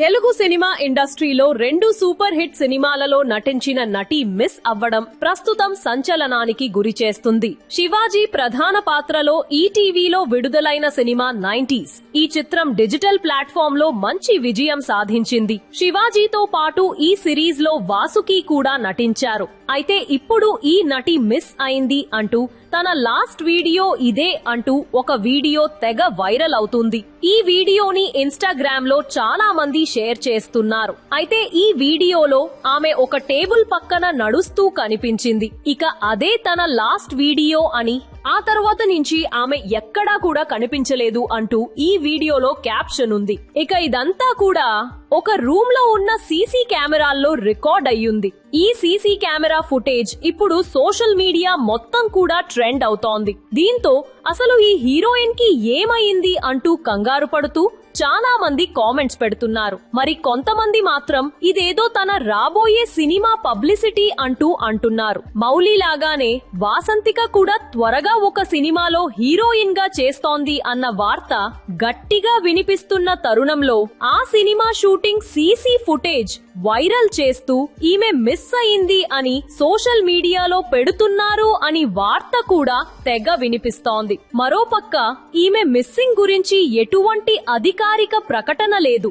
Telugu cinema ఇండస్ట్రీలో రెండు super hit సినిమాలలో నటించిన నటి మిస్ అవ్వడం ప్రస్తుతం సంచలనానికి గురి చేస్తుంది. శివాజీ ప్రధాన పాత్రలో ఈటీవీలో విడుదలైన సినిమా నైంటీస్. ఈ చిత్రం డిజిటల్ ప్లాట్ఫామ్లో మంచి విజయం సాధించింది. శివాజీతో పాటు ఈ సిరీస్లో వాసుకి కూడా నటించారు. అయితే ఇప్పుడు ఈ నటి మిస్ అయింది అంటూ తన లాస్ట్ వీడియో ఇదే అంటూ ఒక వీడియో తెగ వైరల్ అవుతుంది. ఈ వీడియోని ఇన్స్టాగ్రామ్లో చాలా మంది షేర్ చేస్తున్నారు. అయితే ఈ వీడియోలో ఆమె ఒక టేబుల్ పక్కన నడుస్తూ కనిపించింది. ఇక అదే తన లాస్ట్ వీడియో అని ఆ తర్వాత నుంచి ఆమె ఎక్కడా కూడా కనిపించలేదు అంటూ ఈ వీడియోలో క్యాప్షన్ ఉంది. ఇక ఇదంతా కూడా ఒక రూమ్లో ఉన్న సీసీ కెమెరాల్లో రికార్డ్ అయ్యింది. ఈ సీసీ కెమెరా ఫుటేజ్ ఇప్పుడు సోషల్ మీడియా మొత్తం కూడా ట్రెండ్ అవుతోంది. దీంతో అసలు ఈ హీరోయిన్కి ఏమైంది అంటూ కంగారు పడుతూ చాలా మంది కామెంట్స్ పెడుతున్నారు. మరి కొంతమంది మాత్రం ఇదేదో తన రాబోయే సినిమా పబ్లిసిటీ అంటూ అంటున్నారు. మౌలి లాగానే వాసంతిక కూడా త్వరగా ఒక సినిమాలో హీరోయిన్గా చేస్తోంది అన్న వార్త గట్టిగా వినిపిస్తున్న తరుణంలో ఆ cinema shooting CC footage viral చేస్తూ ఈమె మిస్ అయింది అని సోషల్ మీడియాలో పెడుతున్నారు అని వార్త కూడా తెగ వినిపిస్తోంది. మరోపక్క ఈమె మిస్సింగ్ గురించి ఎటువంటి అధికారిక ప్రకటన లేదు.